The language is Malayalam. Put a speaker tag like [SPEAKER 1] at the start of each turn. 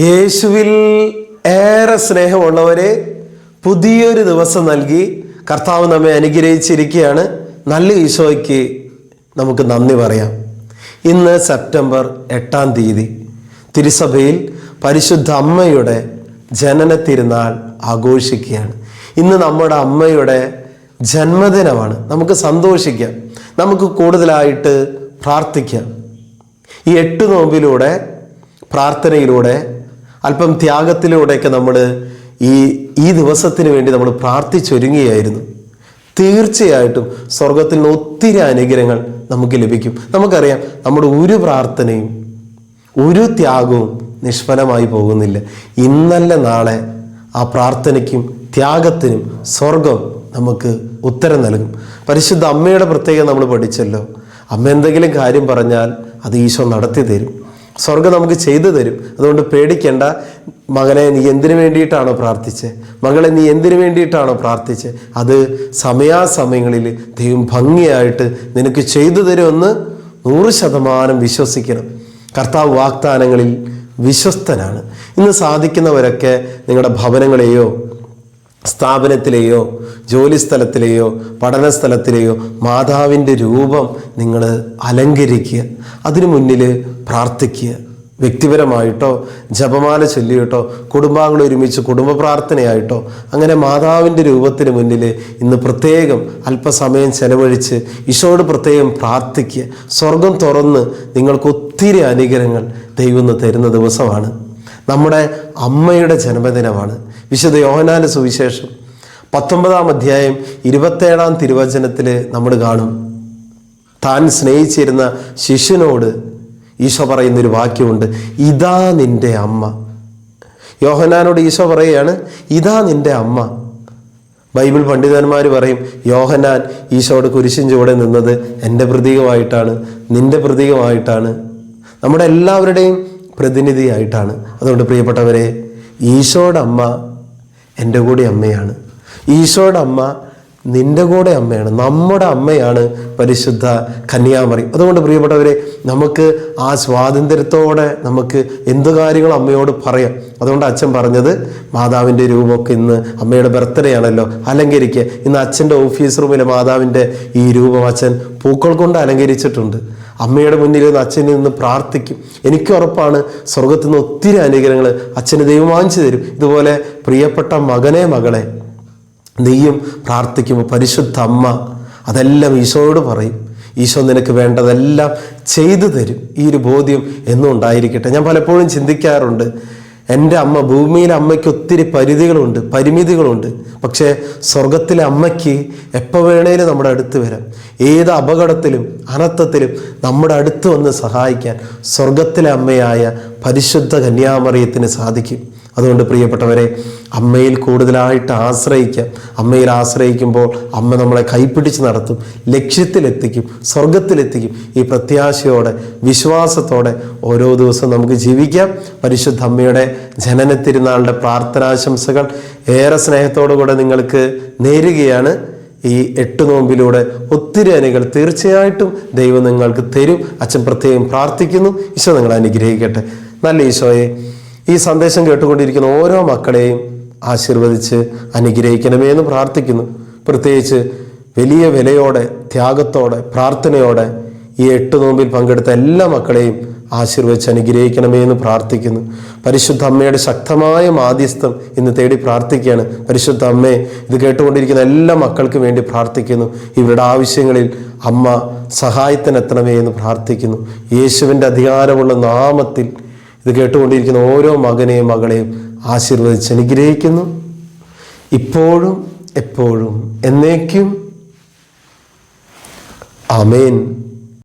[SPEAKER 1] യേശുവിൽ ഏറെ സ്നേഹമുള്ളവരെ പുതിയൊരു ദിവസം നൽകി കർത്താവ് നമ്മെ അനുഗ്രഹിച്ചിരിക്കുകയാണ്. നല്ല ഈശോയ്ക്ക് നമുക്ക് നന്ദി പറയാം. ഇന്ന് സെപ്റ്റംബർ എട്ടാം തീയതി തിരുസഭയിൽ പരിശുദ്ധ അമ്മയുടെ ജനന തിരുനാൾ ആഘോഷിക്കുകയാണ്. ഇന്ന് നമ്മുടെ അമ്മയുടെ ജന്മദിനമാണ്. നമുക്ക് സന്തോഷിക്കാം. നമുക്ക് കൂടുതലായിട്ട് പ്രാർത്ഥിക്കാം. ഈ എട്ട് നോമ്പിലൂടെ പ്രാർത്ഥനയിലൂടെ അല്പം ത്യാഗത്തിലൂടെയൊക്കെ നമ്മൾ ഈ ഈ ദിവസത്തിന് വേണ്ടി നമ്മൾ പ്രാർത്ഥിച്ചൊരുങ്ങിയായിരുന്നു തീർച്ചയായിട്ടും സ്വർഗത്തിൽ നിന്ന് ഒത്തിരി അനുഗ്രഹങ്ങൾ നമുക്ക് ലഭിക്കും. നമുക്കറിയാം നമ്മുടെ ഒരു പ്രാർത്ഥനയും ഒരു ത്യാഗവും നിഷ്ഫലമായി പോകുന്നില്ല. ഇന്നല്ല നാളെ ആ പ്രാർത്ഥനയ്ക്കും ത്യാഗത്തിനും സ്വർഗം നമുക്ക് ഉത്തരം നൽകും. പരിശുദ്ധ അമ്മയുടെ പ്രത്യേകം നമ്മൾ പഠിച്ചല്ലോ. അമ്മ എന്തെങ്കിലും കാര്യം പറഞ്ഞാൽ അത് ഈശോ നടത്തി തരും സ്വർഗം നമുക്ക് ചെയ്തു തരും. അതുകൊണ്ട് പേടിക്കേണ്ട. മകനെ നീ എന്തിനു വേണ്ടിയിട്ടാണോ പ്രാർത്ഥിച്ച്? മകളെ നീ എന്തിനു വേണ്ടിയിട്ടാണോ പ്രാർത്ഥിച്ച്? അത് സമയാസമയങ്ങളിൽ ദൈവം ഭംഗിയായിട്ട് നിനക്ക് ചെയ്തു തരുമെന്ന് നൂറ് ശതമാനം വിശ്വസിക്കണം. കർത്താവ് വാഗ്ദാനങ്ങളിൽ വിശ്വസ്തനാണ്. ഇന്ന് സാധിക്കുന്നവരൊക്കെ നിങ്ങളുടെ ഭവനങ്ങളെയോ സ്ഥാപനത്തിലെയോ ജോലിസ്ഥലത്തിലെയോ പഠന സ്ഥലത്തിലെയോ മാതാവിന്റെ രൂപം നിങ്ങൾ അലങ്കരിക്കുക. അതിനു മുന്നിൽ പ്രാർത്ഥിക്കുക. വ്യക്തിപരമായിട്ടോ ജപമാല ചൊല്ലിയിട്ടോ കുടുംബാംഗങ്ങൾ ഒരുമിച്ച് കുടുംബ പ്രാർത്ഥനയായിട്ടോ അങ്ങനെ മാതാവിന്റെ രൂപത്തിന് മുന്നിൽ ഇന്ന് പ്രത്യേകം അല്പസമയം ചെലവഴിച്ച് ഈശോയോട് പ്രത്യേകം പ്രാർത്ഥിക്കുക. സ്വർഗം തുറന്ന് നിങ്ങൾക്ക് ഒത്തിരി അനുഗ്രഹങ്ങൾ ദൈവം തരുന്ന ദിവസമാണ്. നമ്മുടെ അമ്മയുടെ ജന്മദിനമാണ്. വിശുദ്ധ യോഹനാന സുവിശേഷം പത്തൊമ്പതാം അധ്യായം ഇരുപത്തേഴാം തിരുവചനത്തിൽ നമ്മൾ കാണും. താൻ സ്നേഹിച്ചിരുന്ന ശിഷ്യനോട് ഈശോ പറയുന്നൊരു വാക്യമുണ്ട് ഇതാ നിന്റെ അമ്മ. യോഹനാനോട് ഈശോ പറയുകയാണ് ഇതാ നിന്റെ അമ്മ. ബൈബിൾ പണ്ഡിതന്മാർ പറയും യോഹനാൻ ഈശോയുടെ കുരിശിൻ ചുവടെ നിന്നത് എന്റെ പ്രതീകമായിട്ടാണ് നിന്റെ പ്രതീകമായിട്ടാണ്. നമ്മുടെ എല്ലാവരുടെയും പ്രതിനിധിയായിട്ടാണ്. അതുകൊണ്ട് പ്രിയപ്പെട്ടവരെ ഈശോയുടെ അമ്മ എന്റെ കൂടെ അമ്മയാണ്. ഈശോയുടെ അമ്മ നിന്റെ കൂടെ അമ്മയാണ്. നമ്മുടെ അമ്മയാണ് പരിശുദ്ധ കന്യാമറി. അതുകൊണ്ട് പ്രിയപ്പെട്ടവരെ നമുക്ക് ആ സ്വാതന്ത്ര്യത്തോടെ നമുക്ക് എന്ത് കാര്യങ്ങൾ അമ്മയോട് പറയാം? അതുകൊണ്ട് അച്ഛൻ പറഞ്ഞത് മാതാവിന്റെ രൂപമൊക്കെ ഇന്ന് അമ്മയുടെ ബർത്ത്ഡേ ആണല്ലോ. അലങ്കരിക്കുക. ഇന്ന് അച്ഛന്റെ ഓഫീസ് റൂമിലെ മാതാവിന്റെ ഈ രൂപം അച്ഛൻ പൂക്കൾ കൊണ്ട് അലങ്കരിച്ചിട്ടുണ്ട്. അമ്മയുടെ മുന്നിൽ നിന്ന് അച്ഛനിൽ നിന്ന് പ്രാർത്ഥിക്കും. എനിക്ക് ഉറപ്പാണ് സ്വർഗത്തിൽ നിന്ന് ഒത്തിരി അനുഗ്രഹങ്ങൾ അച്ഛന് ദൈവം വാങ്ങിച്ചു തരും. ഇതുപോലെ പ്രിയപ്പെട്ട മകനെ മകളെ നീയും പ്രാർത്ഥിക്കുമ്പോൾ പരിശുദ്ധ അമ്മ അതെല്ലാം ഈശോയോട് പറയും. ഈശോ നിനക്ക് വേണ്ടതെല്ലാം ചെയ്തു തരും. ഈ ഒരു ബോധ്യം എന്നും ഉണ്ടായിരിക്കട്ടെ. ഞാൻ പലപ്പോഴും ചിന്തിക്കാറുണ്ട് എന്റെ അമ്മ ഭൂമിയിലെ അമ്മയ്ക്ക് ഒത്തിരി പരിധികളുണ്ട് പരിമിതികളുണ്ട്. പക്ഷേ സ്വർഗത്തിലെ അമ്മയ്ക്ക് എപ്പോൾ വേണേലും നമ്മുടെ അടുത്ത് വരാം. ഏത് അപകടത്തിലും അനർത്ഥത്തിലും നമ്മുടെ അടുത്ത് വന്ന് സഹായിക്കാൻ സ്വർഗത്തിലെ അമ്മയായ പരിശുദ്ധ കന്യാമറിയത്തിന് സാധിക്കും. അതുകൊണ്ട് പ്രിയപ്പെട്ടവരെ അമ്മയിൽ കൂടുതലായിട്ട് ആശ്രയിക്കാം. അമ്മയിൽ ആശ്രയിക്കുമ്പോൾ അമ്മ നമ്മളെ കൈപ്പിടിച്ച് നടത്തും ലക്ഷ്യത്തിലെത്തിക്കും സ്വർഗത്തിലെത്തിക്കും ഈ പ്രത്യാശയോടെ വിശ്വാസത്തോടെ ഓരോ ദിവസവും നമുക്ക് ജീവിക്കാം. പരിശുദ്ധ അമ്മയുടെ ജനന തിരുനാളിന്റെ പ്രാർത്ഥനാശംസകൾ ഏറെ സ്നേഹത്തോടു കൂടെ നിങ്ങൾക്ക് നേരുകയാണ്. ഈ എട്ട് നോമ്പിലൂടെ ഒത്തിരി അനുകൾ തീർച്ചയായിട്ടും ദൈവം നിങ്ങൾക്ക് തരും. അച്ഛൻ പ്രത്യേകം പ്രാർത്ഥിക്കുന്നു. ഈശോ നിങ്ങൾ അനുഗ്രഹിക്കട്ടെ. നല്ല ഈശോയെ ഈ സന്ദേശം കേട്ടുകൊണ്ടിരിക്കുന്ന ഓരോ മക്കളെയും ആശീർവദിച്ച് അനുഗ്രഹിക്കണമേ എന്ന് പ്രാർത്ഥിക്കുന്നു. പ്രത്യേകിച്ച് വലിയ വിലയോടെ ത്യാഗത്തോടെ പ്രാർത്ഥനയോടെ ഈ എട്ട് നോമ്പിൽ പങ്കെടുത്ത എല്ലാ മക്കളെയും ആശീർവദിച്ച് അനുഗ്രഹിക്കണമേ എന്ന് പ്രാർത്ഥിക്കുന്നു. പരിശുദ്ധ അമ്മയുടെ ശക്തമായ മാധ്യസ്ഥം ഇന്ന് തേടി പ്രാർത്ഥിക്കുകയാണ്. പരിശുദ്ധ അമ്മയെ ഇത് കേട്ടുകൊണ്ടിരിക്കുന്ന എല്ലാ മക്കൾക്കും വേണ്ടി പ്രാർത്ഥിക്കുന്നു. ഇവരുടെ ആവശ്യങ്ങളിൽ അമ്മ സഹായത്തിനെത്തണമേ എന്ന് പ്രാർത്ഥിക്കുന്നു. യേശുവിന്റെ അധികാരമുള്ള നാമത്തിൽ ഇത് കേട്ടുകൊണ്ടിരിക്കുന്ന ഓരോ മകനെയും മകളെയും ആശീർവദിച്ച് അനുഗ്രഹിക്കുന്നു. ഇപ്പോഴും എപ്പോഴും എന്നേക്കും. ആമേൻ.